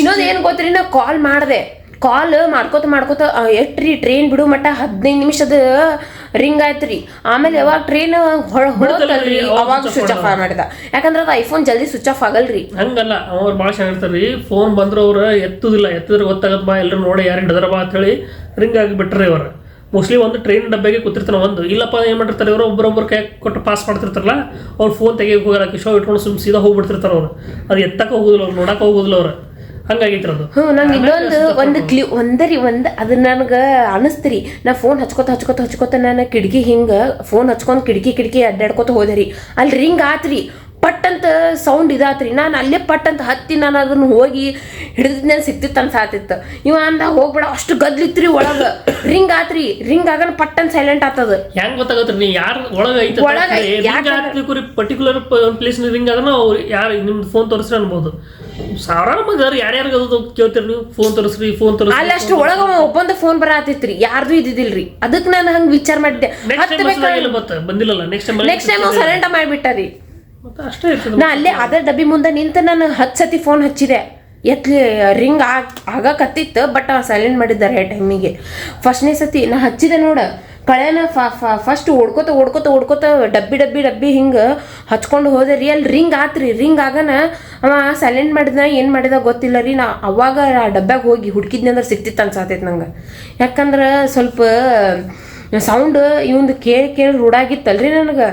ಇನ್ನೊಂದು ಏನು ಗೊತ್ತ್ರಿ ನಾ ಕಾಲ್ ಮಾಡಿದೆ. ಕಾಲ್ ಮಾಡ್ಕೋತ ಮಾಡ್ಕೋತ ಎಷ್ಟು ರೀ ಟ್ರೈನ್ ಬಿಡು ಮಟ್ಟ ಹದಿನೈದು ನಿಮಿಷದ ರಿಂಗ್ ಆಯ್ತು ರೀ. ಆಮೇಲೆ ಯಾವಾಗ ಟ್ರೈನ್ ಅವಾಗ ಸ್ವಿಚ್ ಆಫ್ ಮಾಡಿದ. ಯಾಕಂದ್ರೆ ಅದು ಐಫೋನ್ ಜಲ್ದಿ ಸ್ವಿಚ್ ಆಫ್ ಆಗಲ್ರಿ ಹಂಗಲ್ಲ ಅವ್ರು ಭಾಳ ಚೆನ್ನಾಗಿರ್ತಾರ್ರಿ ಫೋನ್ ಬಂದ್ರೆ ಅವ್ರು ಎತ್ತುದಿಲ್ಲ. ಎತ್ತಿದ್ರೆ ಗೊತ್ತಾಗತ್ತ ಬಾ ಎಲ್ಲರೂ ನೋಡಿ ಯಾರು ಹಿಡಿದ್ರ ಬಾ ಅಂತ ಹೇಳಿ ರಿಂಗ್ ಆಗಿ ಬಿಟ್ರಿ ಅವ್ರು. ಮೋಸ್ಟ್ಲಿ ಒಂದು ಟ್ರೈನ್ ಡಬ್ಬೆಗೆ ಕೂತಿರ್ತಾನೆ ಒಂದು ಇಲ್ಲಪ್ಪ ಏನು ಮಾಡಿರ್ತಾರೆ ಇವರು? ಒಬ್ಬರೊಬ್ಬರು ಕೈ ಕೊಟ್ಟು ಪಾಸ್ ಮಾಡ್ತಿರ್ತಾರಲ್ಲ ಅವ್ರು ಫೋನ್ ತೆಗಿಯಕ್ಕೆ ಹೋಗಲ್ಲ ಕಿಶೋ ಇಟ್ಕೊಂಡು ಸುಮ್ ಸೀದಾ ಹೋಗ್ಬಿಡ್ತಿರ್ತಾರೆ ಅವ್ರು. ಅದು ಎತ್ತಕ್ಕೆ ಹೋಗುದಿಲ್ಲ ಅವ್ರು ನೋಡಕ್ಕೆ ಹೋಗುದಿಲ್ಲ ಅವ್ರು. ಹಂಗಾಗಿತ್ತು ಅದು ಹ್ಞೂ ನಂಗೆ ಇನ್ನೊಂದು ಒಂದು ಕ್ಲಿ ಒಂದರಿ ಒಂದು ಅದು ನನಗೆ ಅನಿಸ್ತ್ರಿ. ನಾ ಫೋನ್ ಹಚ್ಕೋತ ಹಚ್ಕೋತ ಹಚ್ಕೋತ ನಾನು ಕಿಟಕಿ ಹಿಂಗೆ ಫೋನ್ ಹಚ್ಕೊಂಡು ಕಿಟಕಿ ಕಿಟಕಿ ಅಡ್ಡಾಡ್ಕೋತ ಹೋದೆ ರೀ. ಅಲ್ಲಿ ರಿಂಗ್ ಆತ್ರಿ. ಪಟ್ ಅಂತ ಸೌಂಡ್ ಇದಾತ್ರಿ. ನಾನು ಅಲ್ಲೇ ಪಟ್ಟಂತ ಹತ್ತಿ ನಾನು ಅದನ್ನ ಹೋಗಿ ಹಿಡಿದಿದ್ನ ಸಿಕ್ತಿತ್ತು ಅನ್ಸಾತಿತ್ತು ಇವ ಅಂದ ಹೋಗ್ಬೇಡ ಅಷ್ಟು ಗದ್ಲಿತ್ರಿ ಒಳಗೆ. ರಿಂಗ್ ಆತ್ರಿ ರಿಂಗ್ ಆಗನ ಪಟ್ಟನ್ ಸೈಲೆಂಟ್ ಆತದ. ಹೆಂಗ್ ಗೊತ್ತಾಗತ್ರಿ ನೀ ಯಾರು ಒಳಗ ಐತ ಒಳಗ ಪರ್ಟಿಕ್ಯುಲರ್ ಪ್ಲೇಸ್ ರಿಂಗ್ ಅದನ್ನ ಅವ್ರು ಯಾರು ನಿಮ್ ಫೋನ್ ತೋರಿಸ್ರಿ ಅನ್ಬೋದು. ಸಾವಿರಾರು ಮಂದಿ ಅದಾರ ಯಾರ್ಯಾರಿಗೆ ಅದು ಕೇಳ್ತೀರಿ ನೀವು? ಫೋನ್ ತೋರಿಸ್ರಿ ಫೋನ್ ತೋರಿಸ್ರಿ. ಅಲ್ಲಿ ಅಷ್ಟು ಒಳಗ ಒಬ್ಬಂದ ಫೋನ್ ಬರತ್ತಿತ್ರಿ ಯಾರ್ದು ಇದ್ದಿದ್ದಿಲ್ರಿ. ಅದಕ್ಕೆ ನಾನು ಹಂಗೆ ವಿಚಾರ ಮಾಡಿದ್ದೆ. ಬಂದಿಲ್ಲಲ್ಲ? Next time next time silent ಮಾಡಿಬಿಟ್ಟಾರಿ. ಅಷ್ಟೇ ನಾ ಅಲ್ಲೇ ಅದೇ ಡಬ್ಬಿ ಮುಂದೆ ನಿಂತು ನಾನು ಹತ್ತು ಸತಿ ಫೋನ್ ಹಚ್ಚಿದೆ. ಎತ್ಲಿ ರಿಂಗ್ ಆಗ ಆಗಕತ್ತಿತ್ತು ಬಟ್ ಸೈಲೆಂಟ್ ಮಾಡಿದ್ದಾರೆ ಟೈಮಿಗೆ ಫಸ್ಟ್ನೇ ಸತಿ ನಾ ಹಚ್ಚಿದೆ ನೋಡ. ಕಳೆನ ಫಸ್ಟ್ ಓಡ್ಕೋತ ಓಡ್ಕೋತ ಓಡ್ಕೋತ ಡಬ್ಬಿ ಡಬ್ಬಿ ಡಬ್ಬಿ ಹಿಂಗೆ ಹಚ್ಕೊಂಡು ಹೋದೆ ರೀ. ಅಲ್ಲಿ ರಿಂಗ್ ಆತ್ರಿ ರಿಂಗ್ ಆಗನ ಅವ ಸೈಲೆಂಟ್ ಮಾಡಿದ ಏನು ಮಾಡಿದ ಗೊತ್ತಿಲ್ಲ ರೀ. ನಾ ಅವಾಗ ಆ ಡಬ್ಬ್ಯಾಗ ಹೋಗಿ ಹುಡುಕಿದ್ನಿ ಅಂದ್ರೆ ಸಿಕ್ತಿತ್ತು ಅನ್ಸಾತೈತೆ ನಂಗೆ. ಯಾಕಂದ್ರೆ ಸ್ವಲ್ಪ ಸೌಂಡ್ ಇವಂದು ಕೇಳಿ ಕೇಳಿ ರೂಢಾಗಿತ್ತಲ್ರಿ ನನಗೆ.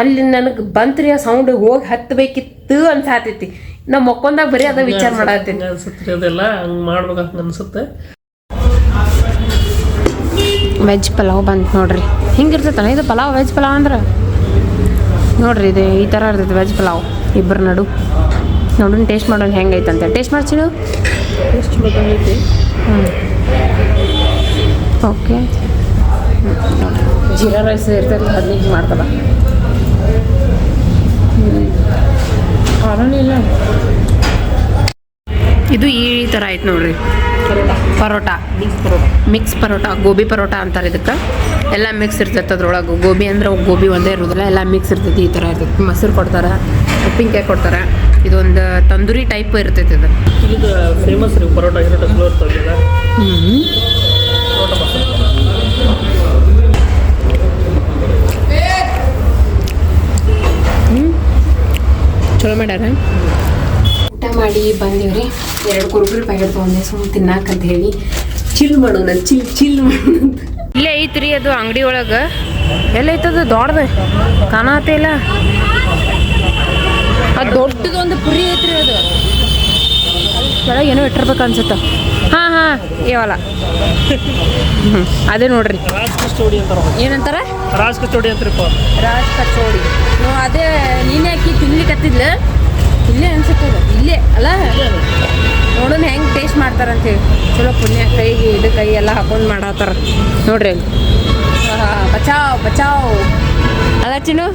ಅಲ್ಲಿ ನನಗೆ ಬಂತ್ರಿ ಆ ಸೌಂಡ್ ಹೋಗಿ ಹತ್ತಬೇಕಿತ್ತು ಅನ್ಸಾತೈತಿ. ನಮ್ಮ ಮಕ್ಕೊಂದಾಗ ಬರೀ ಅದ ವಿಚಾರ ಮಾಡತ್ತೀನಿ ಹಂಗ ಅನ್ಸುತ್ತೆ ಅದೆಲ್ಲ ಹಂಗ್ ಮಾಡ್ಬೇಕಂತ ಅನ್ಸುತ್ತೆ. ವೆಜ್ ಪಲಾವ್ ಬಂತು ನೋಡ್ರಿ. ಹಿಂಗಿರ್ತೈತಲ್ಲ ಇದು ಪಲಾವ್ ವೆಜ್ ಪಲಾವ್ ಅಂದ್ರೆ? ನೋಡ್ರಿ ಇದು ಈ ಥರ ಇರ್ತೈತೆ ವೆಜ್ ಪಲಾವ್ ಇಬ್ಬರ ನಡು. ನೋಡೋಣ ಟೇಸ್ಟ್ ಮಾಡೋಣ ಹೆಂಗೈತಂತೆ. ಟೇಸ್ಟ್ ಮಾಡ್ಸಿಡು ಎಷ್ಟು ಹ್ಞೂ ಓಕೆ ಜೀರಾ ರೈಸ್ ಇರ್ತೈತೆ ಹದಿನೈದು ಮಾಡ್ತಲ್ಲ ಇದು ಈ ಥರ ಆಯ್ತು ನೋಡ್ರಿ. ಪರೋಟ. ಮಿಕ್ಸ್ ಪರೋಟ ಗೋಬಿ ಪರೋಟ ಅಂತಾರೆ ಇದಕ್ಕೆ. ಎಲ್ಲ ಮಿಕ್ಸ್ ಇರ್ತೈತೆ ಅದ್ರೊಳಗೆ. ಗೋಬಿ ಅಂದ್ರೆ ಗೋಬಿ ಒಂದೇ ಇರೋದಿಲ್ಲ ಎಲ್ಲ ಮಿಕ್ಸ್ ಇರ್ತೈತಿ ಈ ಥರ ಇರ್ತೈತಿ. ಮೊಸರು ಕೊಡ್ತಾರೆ ಉಪ್ಪಿನಕಾಯಿ ಕೊಡ್ತಾರೆ. ಇದೊಂದು ತಂದೂರಿ ಟೈಪ್ ಇರ್ತೈತಿ ಇದು. ಇದು ಫೇಮಸ್ ರೀ ಪರೋಟ ಹ್ಞೂ ಚಲೋ ಮಾಡ್ಯಾರ ಊಟ ಮಾಡಿ ಬಂದೀವ್ರಿ. ಎರಡು ಕುರುಕುರಿ ಪ್ಯಾಕೆಟ್ ಸುಮ್ ಸುಮ್ಮನೆ ತಿನ್ನಾಕಂತ ಹೇಳಿ. ಚಿಲ್ ಮಾಡೋಣ ಚಿಲ್ ಚಿಲ್ ಮಾಡೋಣ ಇಲ್ಲೇ ಐತ್ರಿ ಅದು ಅಂಗಡಿ ಒಳಗೆ. ಎಲ್ಲ ಐತದು ದೊಡ್ಡದ. ಕಾಣತ್ತೆ ಇಲ್ಲ. ಅದು ದೊಡ್ಡದೊಂದು ಪುರಿ ಐತ್ರಿ ಅದು. ಕೆಳಗೆ ಏನೋ ಇಟ್ಟಿರ್ಬೇಕು ಅನ್ಸುತ್ತೆ. ಹಾಂ ಹಾಂ ಇವಲ್ಲ ಹ್ಞೂ ಅದೇ ನೋಡ್ರಿ. ರಾಜ್ ಕಚೋಡಿ ಅಂತಾರ ಏನಂತಾರ? ರಾಜ್ ಕಚೋಡಿ ಅಂತಾರಪ್ಪ ರಾಜ್ ಕಚೋಡಿ. ಅದೇ ನೀನೇ ಹಾಕಿ ಅಲ್ಲ ನೋಡೋಣ ಹೆಂಗೆ ಟೇಸ್ಟ್ ಮಾಡ್ತಾರಂತೇಳಿ ಚಲೋ ಪುಣ್ಯ ಕೈಗೆ ಇದು ಕೈ ಎಲ್ಲ ಹಾಕೊಂಡು ಮಾಡತ್ತಾರ. ನೋಡ್ರಿ ಅಲ್ಲಿ. ಬಚಾವ್ ಬಚಾವ್. ಅಲ್ಲ ಚಿನ್ನು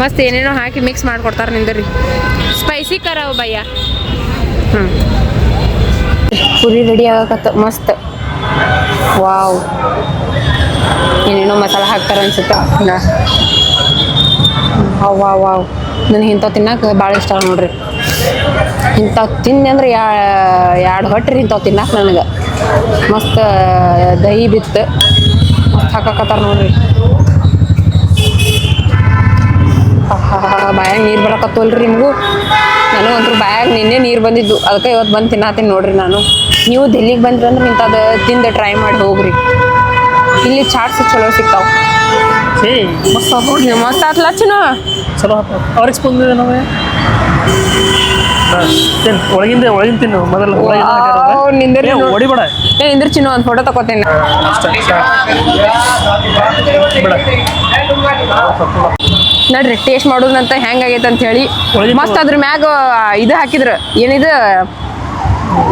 ಮಸ್ತ್ ಏನೇನೋ ಹಾಕಿ ಮಿಕ್ಸ್ ಮಾಡಿಕೊಡ್ತಾರೆ ನಿಂದ್ರಿ. ಸ್ಪೈಸಿ ಕರಾವ್ ಭಯ್ಯ. ಹ್ಞೂ ಪುರಿ ರೆಡಿ ಆಗಕತ್ತ ಮಸ್ತ್. ವಾವ್. ಏನೇನೋ ಮಸಾಲ ಹಾಕ್ತಾರೆ ಅನ್ಸುತ್ತೆ. Wow wow wow. ನನಗೆ ಇಂಥವು ತಿನ್ನಕ್ಕೆ ಭಾಳ ಇಷ್ಟ ನೋಡ್ರಿ. ಇಂಥವು ತಿನ್ನಿ ಅಂದ್ರೆ ಎರಡು ಹೊಟ್ರಿ ಇಂಥವು ತಿನ್ನಕ್ಕೆ ನನಗೆ. ಮಸ್ತ್ ದಹಿ ಬಿತ್ತು. ಮಸ್ತ್ ಹಾಕಕತ್ತಾರ ನೋಡ್ರಿ. ಬಾಯಾಗ ನೀರು ಬರಕತ್ತವಲ್ರಿ ನಿಮಗೂ? ನನಗಂತೂ ಬಾಯಾಗ ನಿನ್ನೆ ನೀರು ಬಂದಿದ್ದು. ಅದಕ್ಕೆ ಇವತ್ತು ಬಂದು ತಿನ್ನತ್ತೀನಿ ನೋಡ್ರಿ ನಾನು. ನೀವು ದಿಲ್ಲಿಗೆ ಬಂದ್ರಿ ಅಂದ್ರೆ ಇಂಥದ್ದು ತಿಂದು ಟ್ರೈ ಮಾಡಿ ಹೋಗ್ರಿ. ಇಲ್ಲಿ ಚಾಟ್ಸ್ ಚಲೋ ಸಿಗ್ತಾವ. ಮಸ್ತ್ ಮಸ್ತ್ ಆತ್ಲ ಚಲೋ ಆತ ಅವ್ರಿಗೆ ಸ್ಪೂನ್ ಇದೆ ನಾವೇ ತಿನ್ ಒಳಗಿಂದ ಒಳಗಿಂದ ತಿನ್ನು. ಮೊದಲು. ವಾವ್, ಏ, ನೋಡು. ಹೊಡಿಬೇಡ. ಏ ನಿಂದ್ರ ಚಿನ್ನು ಒಂದು ಫೋಟೋ ತಗೋತೀನಿ. ನೋಡ್ರಿ ಟೇಸ್ಟ್ ಮಾಡೋದಂತ ಹೆಂಗಾಗೈತೆ ಅಂತ ಹೇಳಿ. ಮಸ್ತ್ ಅದ್ರ ಮ್ಯಾಗ ಇದು ಹಾಕಿದ್ರು. ಏನಿದು?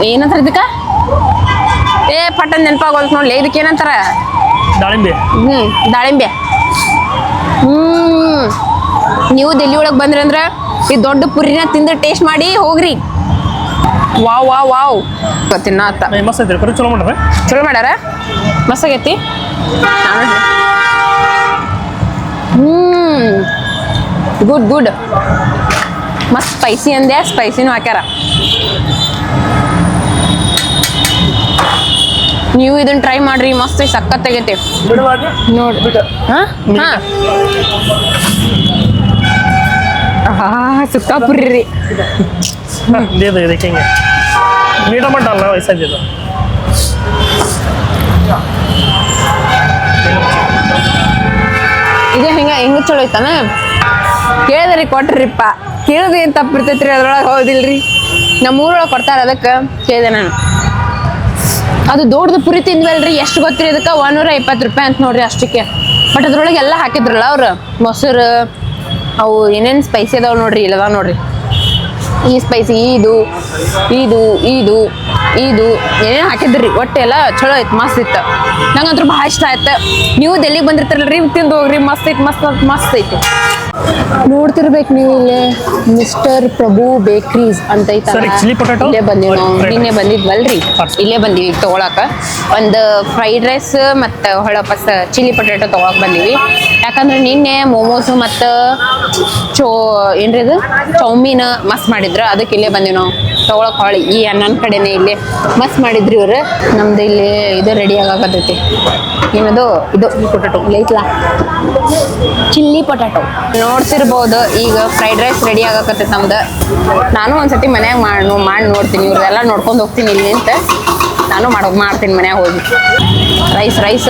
ಏನಂತಾರ ಇದಕ್ಕ? ಏ ಪಟ್ಟನ್ ನೆನಪಾಗೋಲ್ತು ನೋಡ್ಲಿ ಇದಕ್ಕೆ ಏನಂತಾರ? ದಾಳಿಂಬೆ. ಹ್ಞೂ ದಾಳಿಂಬೆ. ಹ್ಮ್. ನೀವು ದೆಲ್ಲಿ ಒಳಗೆ ಬಂದ್ರಿ ಅಂದ್ರೆ ಈ ದೊಡ್ಡ ಪುರಿನ ತಿಂದು ಟೇಸ್ಟ್ ಮಾಡಿ ಹೋಗ್ರಿ. Wow wow wow. ತಿನ್ನಾತ. ಮಸ್ತ್ ಐತಿ ಕರೆ ಚಲೋ ಮಾಡ್ರೆ. ಚಲೋ ಮಾಡ್ಯಾರ? ಮಸ್ತ್ ಆಗೈತಿ. ಹ್ಮ್. ಗುಡ್ ಗುಡ್ ಮಸ್ತ್ ಸ್ಪೈಸಿ ಅಂದೆ ಸ್ಪೈಸಿನೂ ಹಾಕ್ಯಾರ. ನೀವು ಇದನ್ನ ಟ್ರೈ ಮಾಡ್ರಿ ಮಸ್ತ್ ಸಖತ್ ಆಗೈತಿ. ನೋಡಿ ಹಾ? ಹಾ. ಆಹಾ ಸುತ್ತಾಪುರಿ ರೀ ಇದು ಇದಕ್ಕೆ ಹಿಂಗೆ. ಮಟ್ಟ ಅಲ್ಲ ವಯಸ್ಸಾಗಿದ್ದು? ಇದು ಹೆಂಗ ಹೆಂಗ ಚಲೋ ಐತಾನ? ಕೇಳಿದ್ರಿ ಕೊಟ್ರಿಪ್ಪ. ಕೇಳಿದ್ರೆ ಏನು ತಪ್ಪಿರ್ತೈತ್ರಿ ಅದ್ರೊಳಗೆ ಹೌದಿಲ್ರಿ? ನಮ್ಮ ಊರೊಳಗೆ ಕೊಡ್ತಾರ ಅದಕ್ಕೆ ಕೇಳಿದೆ ನಾನು. ಅದು ದೊಡ್ಡದು ಪುರಿ ತಿಂದ್ವಲ್ರಿ ಎಷ್ಟು ಗೊತ್ತಿರಿ ಅದಕ್ಕೆ ಒಂದೂರ ಇಪ್ಪತ್ತು ರೂಪಾಯಿ ಅಂತ ನೋಡ್ರಿ ಅಷ್ಟಕ್ಕೆ. ಬಟ್ ಅದ್ರೊಳಗೆ ಎಲ್ಲ ಹಾಕಿದ್ರಲ್ಲ ಅವ್ರು. ಮೊಸರು ಅವು ಏನೇನು ಸ್ಪೈಸಿ ಅದಾವೆ ನೋಡ್ರಿ ಇಲ್ಲದ ನೋಡ್ರಿ? ಈ ಸ್ಪೈಸಿ ಇದು ಇದು ಇದು. ಇದು ಏನೇನು ಹಾಕಿದ್ರಿ ಒಟ್ಟೆ ಎಲ್ಲ ಚಲೋ ಐತೆ ಮಸ್ತ್ ಇತ್ತು. ನಂಗಂತೂ ಭಾಳ ಇಷ್ಟ ಆಯ್ತು. ನೀವು ಡೆಲ್ಲಿಗೆ ಬಂದಿರ್ತಾರಲ್ರಿ? ತಿಂದು ಹೋಗ್ರಿ ಮಸ್ತ್ ಐತೆ ಮಸ್ತ್ ಮಸ್ತ್ ಮಸ್ತ್ ಐತಿ. ನೋಡ್ತಿರ್ಬೇಕು ನೀವು ಇಲ್ಲೇ ಮಿಸ್ಟರ್ ಪ್ರಭು ಬೇಕ್ರೀಸ್ ಅಂತ? ಇಲ್ಲೇ ಬಂದೀವಿ ನಾವು. ನಿನ್ನೆ ಬಂದಿದ್ವಲ್ರಿ. ಇಲ್ಲೇ ಬಂದಿವಿ ಈಗ ತಗೊಳಕ. ಒಂದು ಫ್ರೈಡ್ ರೈಸ್ ಮತ್ತು ಹೊಳಪಸ ಚಿಲ್ಲಿ ಪೊಟ್ಯಾಟೊ ತಗೊಳಕ್ ಬಂದಿವಿ. ಯಾಕಂದ್ರೆ ನಿನ್ನೆ ಮೋಮೋಸ್ ಮತ್ತು ಚೋ ಏನ್ರಿ ಅದು? ಚೌಮೀನ್ ಮಸ್ತ್ ಮಾಡಿದ್ರು ಅದಕ್ಕೆ ಇಲ್ಲೇ ಬಂದಿವಿ ನಾವು. ತಗೊಳಕ್ ಹೊಳಿ. ಈ ನನ್ನ ಕಡೆನೇ ಇಲ್ಲಿ ಮಸ್ ಮಾಡಿದ್ರಿ ಇವ್ರು. ನಮ್ದು ಇಲ್ಲಿ ಇದು ರೆಡಿ ಆಗಾಕತ್ತೈತಿ. ಏನದು? ಇದು ಪೊಟಾಟೊ ಐತ್ಲಾ? ಚಿಲ್ಲಿ ಪೊಟಾಟೊ ನೋಡ್ತಿರ್ಬೋದು. ಈಗ ಫ್ರೈಡ್ ರೈಸ್ ರೆಡಿ ಆಗಾಕತ್ತೈತಿ ನಮ್ದು. ನಾನು ಒಂದ್ಸತಿ ಮನ್ಯಾಗ ಮಾಡಿ ಮಾಡಿ ನೋಡ್ತೀನಿ. ಇವ್ರದೆಲ್ಲ ನೋಡ್ಕೊಂಡು ಹೋಗ್ತೀನಿ ಇಲ್ಲಿ ಅಂತ. ನಾನು ಮಾಡೋ ಮಾಡ್ತೀನಿ ಮನ್ಯಾಗ ಹೋಗಿ. ರೈಸ್ ರೈಸ್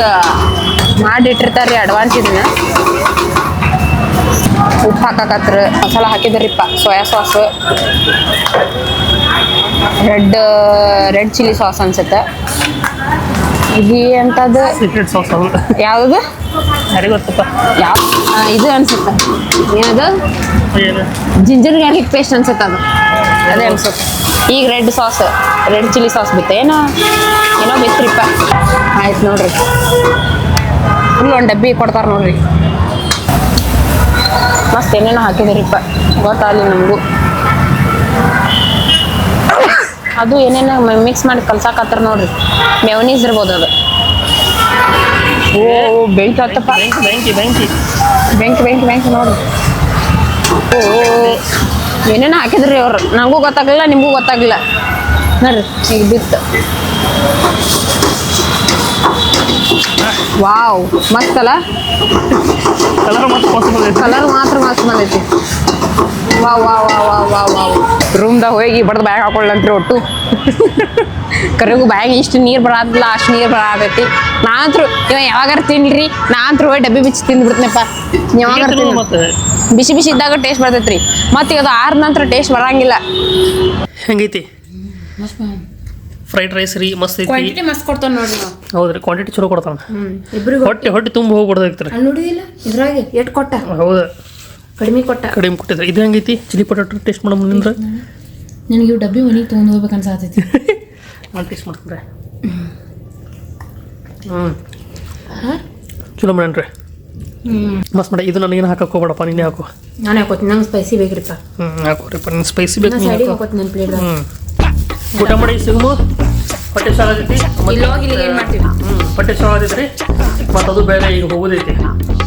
ಮಾಡಿಟ್ಟಿರ್ತಾರೆ ರೀ ಅಡ್ವಾನ್ಸ್ ಇದನ್ನ. ಉಪ್ಪು ಹಾಕಾಕತ್ರ. Masala ಹಾಕಿದ್ರಿಪ್ಪ. Soya sauce red red chilli sauce ಅನ್ಸುತ್ತೆ. ಇದು ಎಂಥದ್ದು ಸೀಕ್ರೆಟ್ ಸಾಸ್ ಯಾವುದು? ಯಾರಿಗೆ ಗೊತ್ತಪ್ಪ. ಯಾವ? ಇದು ಅನ್ಸುತ್ತೆ. ಏನದು? ಏನು? ಜಿಂಜರ್ ಗಾರ್ಲಿಕ್ ಪೇಸ್ಟ್ ಅನ್ಸುತ್ತೆ ಅದು. ಅದೇ ಅನ್ಸುತ್ತೆ. ಈಗ red sauce red chilli sauce ಬಿತ್ತು. ಏನೋ ಏನೋ ಬಿತ್ರಿಪ್ಪ. ಆಯ್ತು ನೋಡ್ರಿ. ಫುಲ್ ಒಂದು ಡಬ್ಬಿ ಕೊಡ್ತಾರೆ ನೋಡ್ರಿ. ಮಸ್ತ್ ಏನೇನೋ ಹಾಕಿದಾರಿಪ್ಪ. ಗೊತ್ತಾಗಲಿ ನಮಗೂ. ಅದು ಏನೇನು ಮಿಕ್ಸ್ ಮಾಡಿ ಕಲ್ಸಾಕತ್ತಾರ ನೋಡ್ರಿ. ಮೆವನೀಸ್ ಇರ್ಬೋದು ಅದು. ಓ ಬೆಂಕಿ ಹತ್ತಪ್ಪ ಬೆಂಕಿ ಬೆಂಕಿ ಬೆಂಕಿ. ಬೆಂಕಿ ಬೆಂಕಿ ಬೆಂಕಿ ನೋಡಿ. ಓ ಏನೇನೋ ಹಾಕಿದ್ರಿ ಅವ್ರು? ನನಗೂ ಗೊತ್ತಾಗಲಿಲ್ಲ ನಿಮಗೂ ಗೊತ್ತಾಗಲಿಲ್ಲ. ನೋಡ್ರಿ ಈಗ ಬಿತ್ತು. ವಾವ್ ಮಸ್ತ್ ಅಲ್ಲ? ಕಲರ್ ಐತಿ. ಕಲರ್ ಮಾತ್ರ ಮಸ್ತ್ ಬಂದೈತಿ. ವಾವ್ ರೂಮ್ದಾಗ ಹೋಗಿ ಬಡ್ದು ಬ್ಯಾಗ್ ಹಾಕೊಳ್ಳಂತ್ರಿ ಒಟ್ಟು. ಕರೆಗೂ ಬ್ಯಾಗ್ ಇಷ್ಟು ನೀರು ಬರಾದಿಲ್ಲ ಅಷ್ಟು ನೀರು ಬರಾತೈತಿ. ನಾನಂತ್ರು ಇವ ಯಾವಾಗಾರ ತಿನ್ಲಿ ನಾನಂತ್ರು ಹೋಗಿ ಡಬ್ಬಿ ಬಿಚ್ಚಿ ತಿಂದ್ಬಿಡ್ತೇನಪ್ಪ. ಯಾವಾಗಾರ ಬಿಸಿ ಬಿಸಿ ಇದ್ದಾಗ ಟೇಸ್ಟ್ ಬರ್ತೈತ್ರಿ. ಮತ್ತೆ ಈಗ ಅದು ಆರ್ ನಂತರ ಟೇಸ್ಟ್ ಬರಂಗಿಲ್ಲ. ಹೆಂಗೈತಿ? ಫ್ರೈಡ್ ರೈಸ್ ರೀ ಮಸ್ತ್ ಐತಿ. ಕ್ವಾಂಟಿಟಿ ಮಸ್ತ್ ಕೊಡ್ತಾನ ನೋಡಿ ಹೌದ್ರಿ ಕ್ವಾಂಟಿಟಿ ಚಲೋ ಕೊಡ್ತಾನ. ಹೊಟ್ಟೆ ಹೊಟ್ಟೆ ತುಂಬ ಹೋಗ್ಬಿಡ್ದೈತ್ರಿ ಅಲ್ಲಿ ನೋಡಿದಿಲ್ಲ? ಇದ್ರಾಗೆ ಎಟ್ ಕೊಟ್ಟ? ಹೌದು. ಕಡಿಮೆ ಕೊಟ್ಟ. ಕಡಿಮೆ ಕೊಟ್ಟಿದ್ರೆ ಇದು ಹೆಂಗೈತಿ? ಚಿಲ್ಲಿ ಪೊಟಾಟೊ ಟೇಸ್ಟ್ ಮಾಡೋ ಮುಂದಿಂದ್ರ? ನನಗೆ ಇವು ಡಬ್ಬಿ ಮನೆಗೆ ತೊಗೊಂಡು ಹೋಗ್ಬೇಕು ಅನ್ಸಾತೈತಿ ನಾನು [laughs] ಟೇಸ್ಟ್ ಮಾಡ್ತಾರೆ ಹ್ಞೂ ಚಲೋ ಮಾಡೇನ್ರಿ ಮಸ್ತ್ ಮಾಡಿ ಇದು ನನಗೇನು ಹಾಕಕ್ಕೆ ಹೋಗ್ಬೇಡಪ್ಪ ನೀನೇ ಹಾಕು. ನಾನು ಹಾಕೋತೀನಿ ನಂಗೆ ಸ್ಪೈಸಿ ಬೇಕ್ರಿಪ್ಪ ಹ್ಞೂ ಹಾಕೋರಿಪ್ಪ ನಿನ್ನ ಸ್ಪೈಸಿ ಬೇಕು ಸೈಡಿಗೆ ಹಾಕೋ. ಹಾಕೋತೀನಿ ನನ್ನ ಪ್ಲೇಟ್ ಹ್ಞೂ ಊಟ ಮಾಡಿ ಸಿಗಮು? ಪಟ್ಟೆ ಸಾಲ ಆಗೈತಿ? ಇಲ್ಲಿ ಏನು ಇಲ್ಲಿಗೆ ಏನ್ ಮಾಡ್ತೀವಿ? ಹ್ಞೂ ಪಟ್ಟೆ ಸಾಲ ರೀ ಮತ್ತು ಅದು ಬೇರೆ ಈಗ ಹೋಗೋದೈತಿ.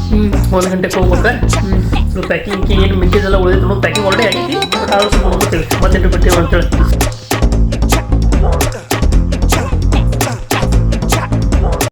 ಹ್ಞೂ ಒಂದು ಗಂಟೆಗೆ ಹೋಗ್ಬೇಕು? ಪ್ಯಾಕಿಂಗ್ ಏನು ಮಿಕ್ಕಿದೆಲ್ಲ ಉಳಿದಿತ್ತು. ಪ್ಯಾಕಿಂಗ್ ಒಳ್ಳೆ ಆಗೈತಿ ಬಟ್ ಆದ್ರೂ ಸ್ವಲ್ಪ ನೋಡ್ತೀವಿ ಮತ್ತೆ ಬಿಟ್ಟಿವಿ ಅಂತೇಳಿ.